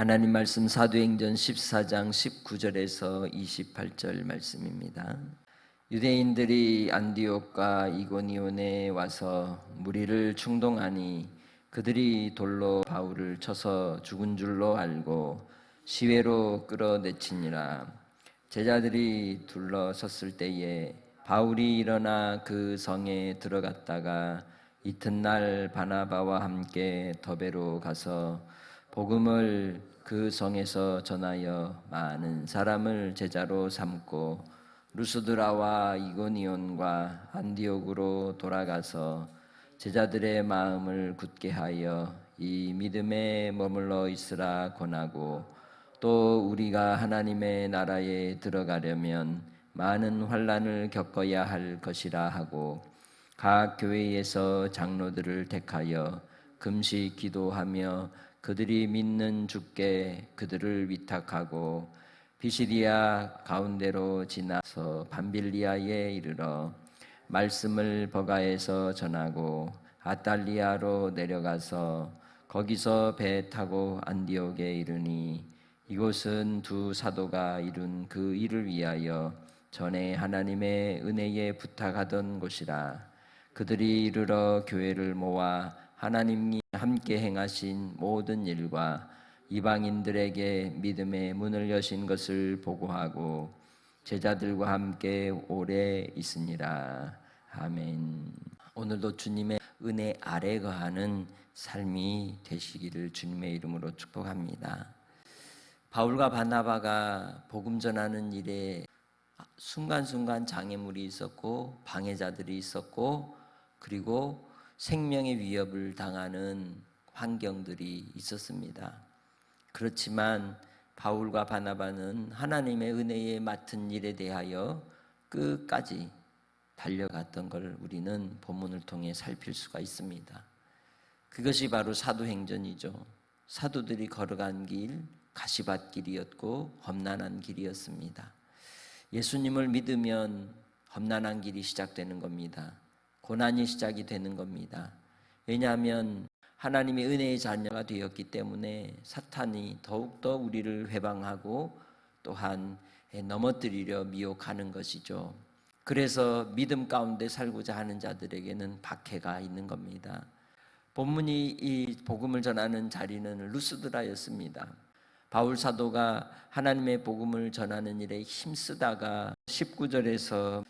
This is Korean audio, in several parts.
하나님 말씀 사도행전 14장 19절에서 28절 말씀입니다. 유대인들이 안디옥과 이고니온에 와서 무리를 충동하니 그들이 돌로 바울을 쳐서 죽은 줄로 알고 시외로 끌어내치니라 제자들이 둘러섰을 때에 바울이 일어나 그 성에 들어갔다가 이튿날 바나바와 함께 더베로 가서 복음을 그 성에서 전하여 많은 사람을 제자로 삼고 루스드라와 이고니온과 안디옥으로 돌아가서 제자들의 마음을 굳게 하여 이 믿음에 머물러 있으라 권하고 또 우리가 하나님의 나라에 들어가려면 많은 환란을 겪어야 할 것이라 하고 각 교회에서 장로들을 택하여 금식 기도하며 그들이 믿는 주께 그들을 위탁하고 비시리아 가운데로 지나서 밤빌리아에 이르러 말씀을 버가에서 전하고 아달리아로 내려가서 거기서 배 타고 안디옥에 이르니 이곳은 두 사도가 이룬 그 일을 위하여 전에 하나님의 은혜에 부탁하던 곳이라. 그들이 이르러 교회를 모아 하나님이 함께 행하신 모든 일과 이방인들에게 믿음의 문을 여신 것을 보고하고 제자들과 함께 오래 있으니라. 아멘. 오늘도 주님의 은혜 아래 거하는 삶이 되시기를 주님의 이름으로 축복합니다. 바울과 바나바가 복음 전하는 일에 순간순간 장애물이 있었고 방해자들이 있었고 그리고 생명의 위협을 당하는 환경들이 있었습니다. 그렇지만 바울과 바나바는 하나님의 은혜에 맡은 일에 대하여 끝까지 달려갔던 걸 우리는 본문을 통해 살필 수가 있습니다. 그것이 바로 사도행전이죠. 사도들이 걸어간 길, 가시밭길이었고 험난한 길이었습니다. 예수님을 믿으면 험난한 길이 시작되는 겁니다. 고난이 시작이 되는 겁니다. 왜냐하면 하나님의 은혜의 자녀가 되었기 때문에 사탄이 더욱더 우리를 회방하고 또한 넘어뜨리려 미혹하는 것이죠. 그래서 믿음 가운데 살고자 하는 자들에게는 박해가 있는 겁니다. 본문이 이 복음을 전하는 자리는 루스드라였습니다. 바울 사도가 하나님의 복음을 전하는 일에 힘쓰다가 19절에서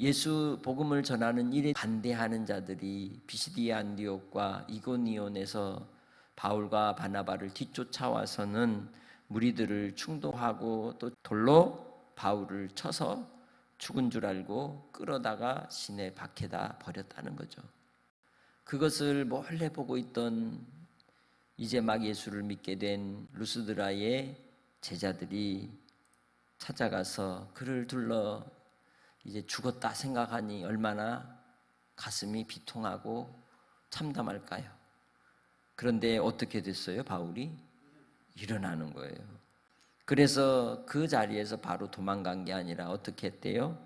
예수 복음을 전하는 일에 반대하는 자들이 비시디아 안디옥과 이고니온에서 바울과 바나바를 뒤쫓아와서는 무리들을 충동하고 또 돌로 바울을 쳐서 죽은 줄 알고 끌어다가 시내 밖에다 버렸다는 거죠. 그것을 몰래 보고 있던 이제 막 예수를 믿게 된 루스드라의 제자들이 찾아가서 그를 둘러 이제 죽었다 생각하니 얼마나 가슴이 비통하고 참담할까요? 그런데 어떻게 됐어요? 바울이 일어나는 거예요. 그래서 그 자리에서 바로 도망간 게 아니라 어떻게 했대요?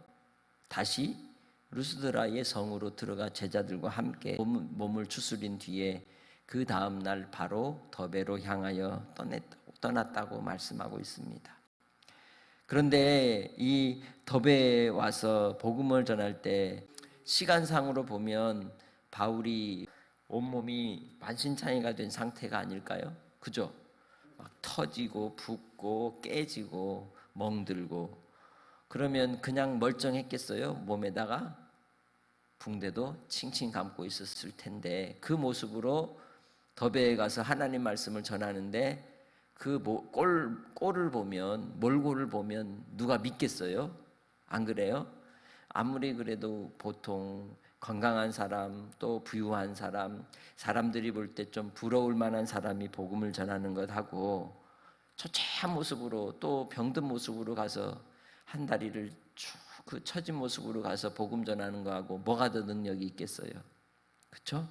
다시 루스드라의 성으로 들어가 제자들과 함께 몸 을 추스린 뒤에 그 다음 날 바로 더베로 향하여 떠났다고 말씀하고 있습니다. 그런데 이 더베에 와서 복음을 전할 때 시간상으로 보면 바울이 온몸이 만신창이가 된 상태가 아닐까요? 그죠? 막 터지고 붓고 깨지고 멍들고 그러면 그냥 멀쩡했겠어요? 몸에다가 붕대도 칭칭 감고 있었을 텐데 그 모습으로 더베에 가서 하나님 말씀을 전하는데 그 꼴, 꼴을 보면 몰골을 보면 누가 믿겠어요? 안 그래요? 아무리 그래도 보통 건강한 사람 또 부유한 사람 사람들이 볼 때 좀 부러울 만한 사람이 복음을 전하는 것하고 초췌한 모습으로 또 병든 모습으로 가서 한 다리를 쭉 그 처진 모습으로 가서 복음 전하는 거하고 뭐가 더 능력이 있겠어요? 그렇죠?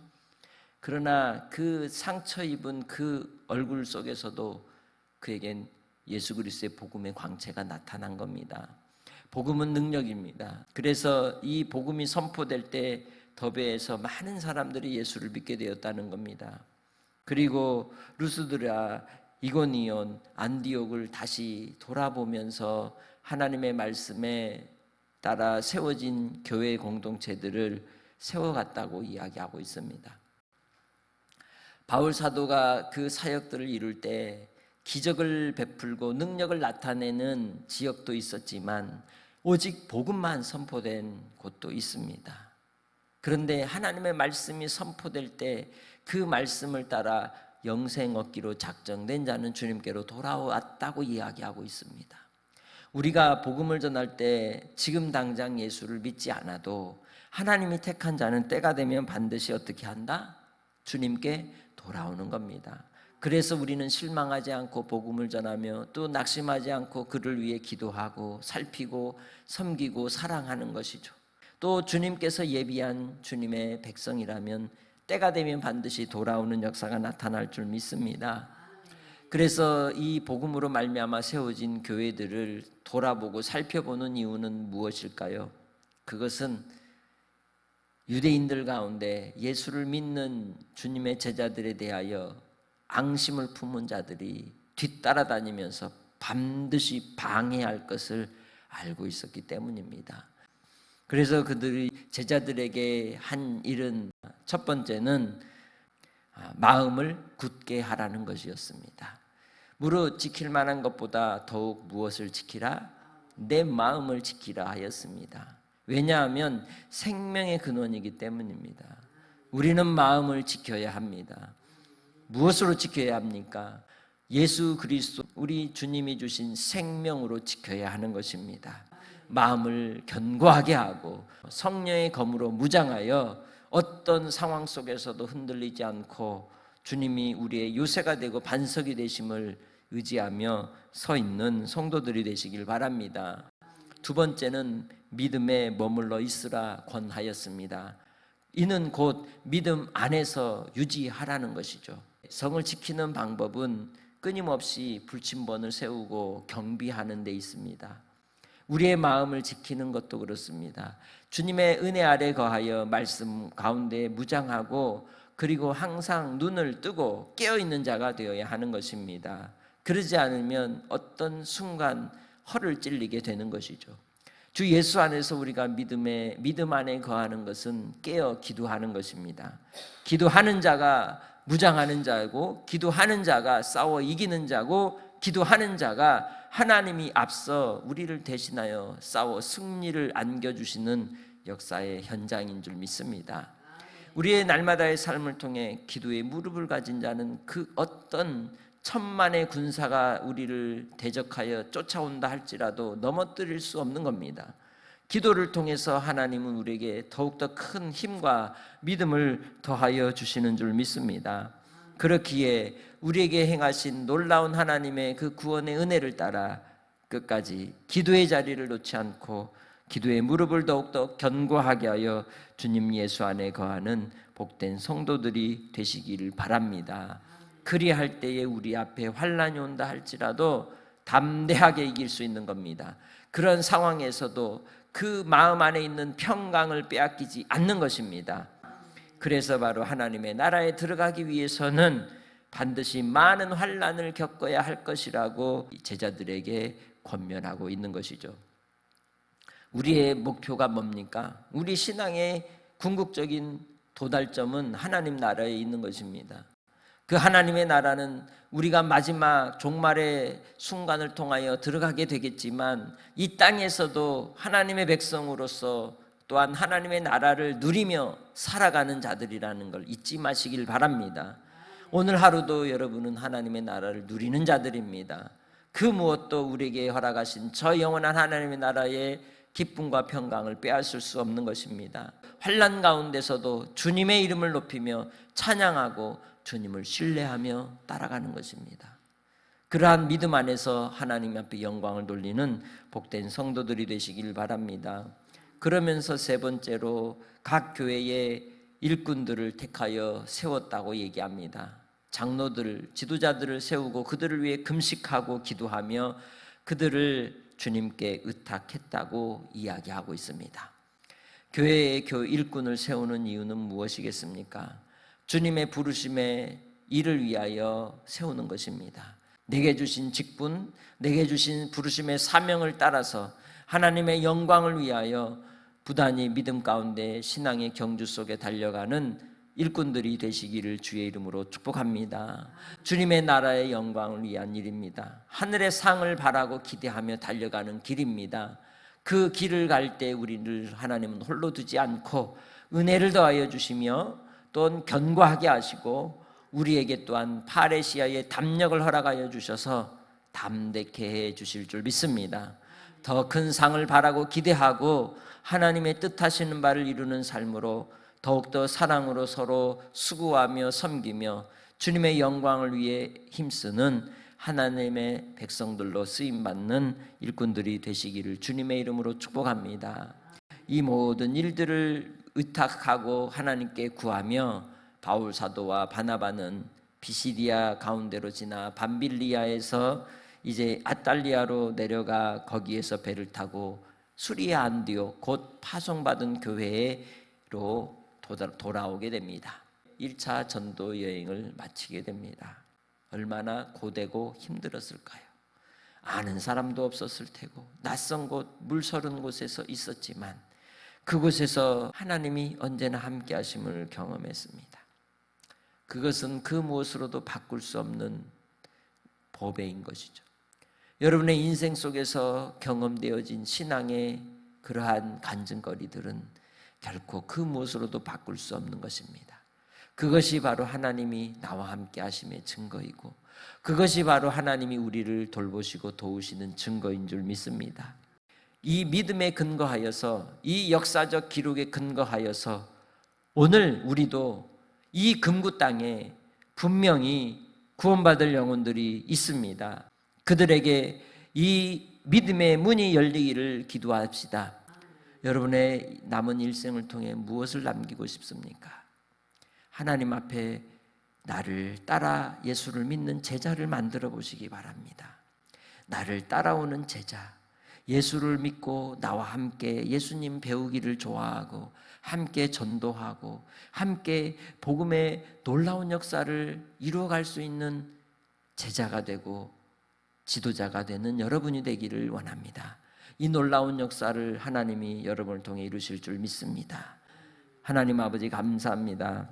그러나 그 상처 입은 그 얼굴 속에서도 그에겐 예수 그리스도의 복음의 광채가 나타난 겁니다. 복음은 능력입니다. 그래서 이 복음이 선포될 때 더베에서 많은 사람들이 예수를 믿게 되었다는 겁니다. 그리고 루스드라 이고니온, 안디옥을 다시 돌아보면서 하나님의 말씀에 따라 세워진 교회 공동체들을 세워갔다고 이야기하고 있습니다. 바울 사도가 그 사역들을 이룰 때 기적을 베풀고 능력을 나타내는 지역도 있었지만 오직 복음만 선포된 곳도 있습니다. 그런데 하나님의 말씀이 선포될 때 그 말씀을 따라 영생 얻기로 작정된 자는 주님께로 돌아왔다고 이야기하고 있습니다. 우리가 복음을 전할 때 지금 당장 예수를 믿지 않아도 하나님이 택한 자는 때가 되면 반드시 어떻게 한다? 주님께 돌아오는 겁니다. 그래서 우리는 실망하지 않고 복음을 전하며 또 낙심하지 않고 그를 위해 기도하고 살피고 섬기고 사랑하는 것이죠. 또 주님께서 예비한 주님의 백성이라면 때가 되면 반드시 돌아오는 역사가 나타날 줄 믿습니다. 그래서 이 복음으로 말미암아 세워진 교회들을 돌아보고 살펴보는 이유는 무엇일까요? 그것은 유대인들 가운데 예수를 믿는 주님의 제자들에 대하여 앙심을 품은 자들이 뒤따라다니면서 반드시 방해할 것을 알고 있었기 때문입니다. 그래서 그들이 제자들에게 한 일은 첫 번째는 아, 마음을 굳게 하라는 것이었습니다. 무릇 지킬 만한 것보다 더욱 무엇을 지키라? 내 마음을 지키라 하였습니다. 왜냐하면 생명의 근원이기 때문입니다. 우리는 마음을 지켜야 합니다. 무엇으로 지켜야 합니까? 예수 그리스도 우리 주님이 주신 생명으로 지켜야 하는 것입니다. 마음을 견고하게 하고 성령의 검으로 무장하여 어떤 상황 속에서도 흔들리지 않고 주님이 우리의 요새가 되고 반석이 되심을 의지하며 서 있는 성도들이 되시길 바랍니다. 두 번째는 믿음에 머물러 있으라 권하였습니다. 이는 곧 믿음 안에서 유지하라는 것이죠. 성을 지키는 방법은 끊임없이 불침번을 세우고 경비하는 데 있습니다. 우리의 마음을 지키는 것도 그렇습니다. 주님의 은혜 아래 거하여 말씀 가운데 무장하고 그리고 항상 눈을 뜨고 깨어 있는 자가 되어야 하는 것입니다. 그러지 않으면 어떤 순간 허를 찔리게 되는 것이죠. 주 예수 안에서 우리가 믿음에 믿음 안에 거하는 것은 깨어 기도하는 것입니다. 기도하는 자가 무장하는 자고 기도하는 자가 싸워 이기는 자고 기도하는 자가 하나님이 앞서 우리를 대신하여 싸워 승리를 안겨 주시는 역사의 현장인 줄 믿습니다. 우리의 날마다의 삶을 통해 기도에 무릎을 가진 자는 그 어떤 천만의 군사가 우리를 대적하여 쫓아온다 할지라도 넘어뜨릴 수 없는 겁니다. 기도를 통해서 하나님은 우리에게 더욱더 큰 힘과 믿음을 더하여 주시는 줄 믿습니다. 그렇기에 우리에게 행하신 놀라운 하나님의 그 구원의 은혜를 따라 끝까지 기도의 자리를 놓지 않고 기도의 무릎을 더욱더 견고하게 하여 주님 예수 안에 거하는 복된 성도들이 되시기를 바랍니다. 그리할 때에 우리 앞에 환란이 온다 할지라도 담대하게 이길 수 있는 겁니다. 그런 상황에서도 그 마음 안에 있는 평강을 빼앗기지 않는 것입니다. 그래서 바로 하나님의 나라에 들어가기 위해서는 반드시 많은 환란을 겪어야 할 것이라고 제자들에게 권면하고 있는 것이죠. 우리의 목표가 뭡니까? 우리 신앙의 궁극적인 도달점은 하나님 나라에 있는 것입니다. 그 하나님의 나라는 우리가 마지막 종말의 순간을 통하여 들어가게 되겠지만 이 땅에서도 하나님의 백성으로서 또한 하나님의 나라를 누리며 살아가는 자들이라는 걸 잊지 마시길 바랍니다. 오늘 하루도 여러분은 하나님의 나라를 누리는 자들입니다. 그 무엇도 우리에게 허락하신 저 영원한 하나님의 나라의 기쁨과 평강을 빼앗을 수 없는 것입니다. 환란 가운데서도 주님의 이름을 높이며 찬양하고 주님을 신뢰하며 따라가는 것입니다. 그러한 믿음 안에서 하나님 앞에 영광을 돌리는 복된 성도들이 되시길 바랍니다. 그러면서 세 번째로 각 교회의 일꾼들을 택하여 세웠다고 얘기합니다. 장로들, 지도자들을 세우고 그들을 위해 금식하고 기도하며 그들을 주님께 의탁했다고 이야기하고 있습니다. 교회의 교 일꾼을 세우는 이유는 무엇이겠습니까? 주님의 부르심에 일을 위하여 세우는 것입니다. 내게 주신 직분, 내게 주신 부르심의 사명을 따라서 하나님의 영광을 위하여 부단히 믿음 가운데 신앙의 경주 속에 달려가는 일꾼들이 되시기를 주의 이름으로 축복합니다. 주님의 나라의 영광을 위한 일입니다. 하늘의 상을 바라고 기대하며 달려가는 길입니다. 그 길을 갈 때 우리를 하나님은 홀로 두지 않고 은혜를 더하여 주시며 또한 견고하게 하시고 우리에게 또한 파레시아의 담력을 허락하여 주셔서 담대케 해 주실 줄 믿습니다. 더 큰 상을 바라고 기대하고 하나님의 뜻하시는 바를 이루는 삶으로 더욱더 사랑으로 서로 수고하며 섬기며 주님의 영광을 위해 힘쓰는 하나님의 백성들로 쓰임 받는 일꾼들이 되시기를 주님의 이름으로 축복합니다. 이 모든 일들을 의탁하고 하나님께 구하며 바울 사도와 바나바는 비시디아 가운데로 지나 밤빌리아에서 이제 아탈리아로 내려가 거기에서 배를 타고 수리아 안디오 곧 파송받은 교회로 돌아오게 됩니다. 1차 전도 여행을 마치게 됩니다. 얼마나 고되고 힘들었을까요? 아는 사람도 없었을 테고 낯선 곳 물서른 곳에서 있었지만 그곳에서 하나님이 언제나 함께 하심을 경험했습니다. 그것은 그 무엇으로도 바꿀 수 없는 보배인 것이죠. 여러분의 인생 속에서 경험되어진 신앙의 그러한 간증거리들은 결코 그 무엇으로도 바꿀 수 없는 것입니다. 그것이 바로 하나님이 나와 함께 하심의 증거이고 그것이 바로 하나님이 우리를 돌보시고 도우시는 증거인 줄 믿습니다. 이 믿음에 근거하여서 이 역사적 기록에 근거하여서 오늘 우리도 이 금구 땅에 분명히 구원받을 영혼들이 있습니다. 그들에게 이 믿음의 문이 열리기를 기도합시다. 여러분의 남은 일생을 통해 무엇을 남기고 싶습니까? 하나님 앞에 나를 따라 예수를 믿는 제자를 만들어 보시기 바랍니다. 나를 따라오는 제자, 예수를 믿고 나와 함께 예수님 배우기를 좋아하고 함께 전도하고 함께 복음의 놀라운 역사를 이루어갈 수 있는 제자가 되고 지도자가 되는 여러분이 되기를 원합니다. 이 놀라운 역사를 하나님이 여러분을 통해 이루실 줄 믿습니다. 하나님 아버지 감사합니다.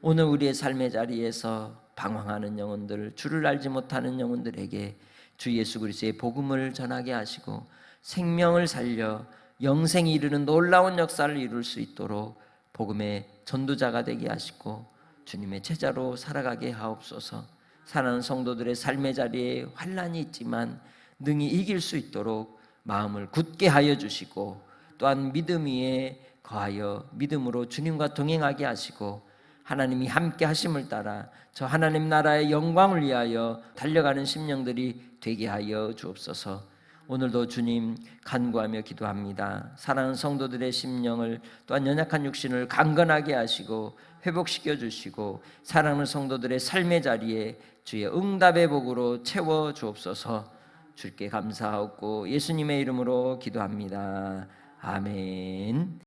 오늘 우리의 삶의 자리에서 방황하는 영혼들, 주를 알지 못하는 영혼들에게 주 예수 그리스도의 복음을 전하게 하시고 생명을 살려 영생이 이르는 놀라운 역사를 이룰 수 있도록 복음의 전도자가 되게 하시고 주님의 제자로 살아가게 하옵소서. 사랑하는 성도들의 삶의 자리에 환란이 있지만 능히 이길 수 있도록 마음을 굳게 하여 주시고 또한 믿음 위에 거하여 믿음으로 주님과 동행하게 하시고 하나님이 함께 하심을 따라 저 하나님 나라의 영광을 위하여 달려가는 심령들이 되게 하여 주옵소서. 오늘도 주님 간구하며 기도합니다. 사랑하는 성도들의 심령을 또한 연약한 육신을 강건하게 하시고 회복시켜 주시고 사랑하는 성도들의 삶의 자리에 주의 응답의 복으로 채워 주옵소서. 주께 감사하고 예수님의 이름으로 기도합니다. 아멘.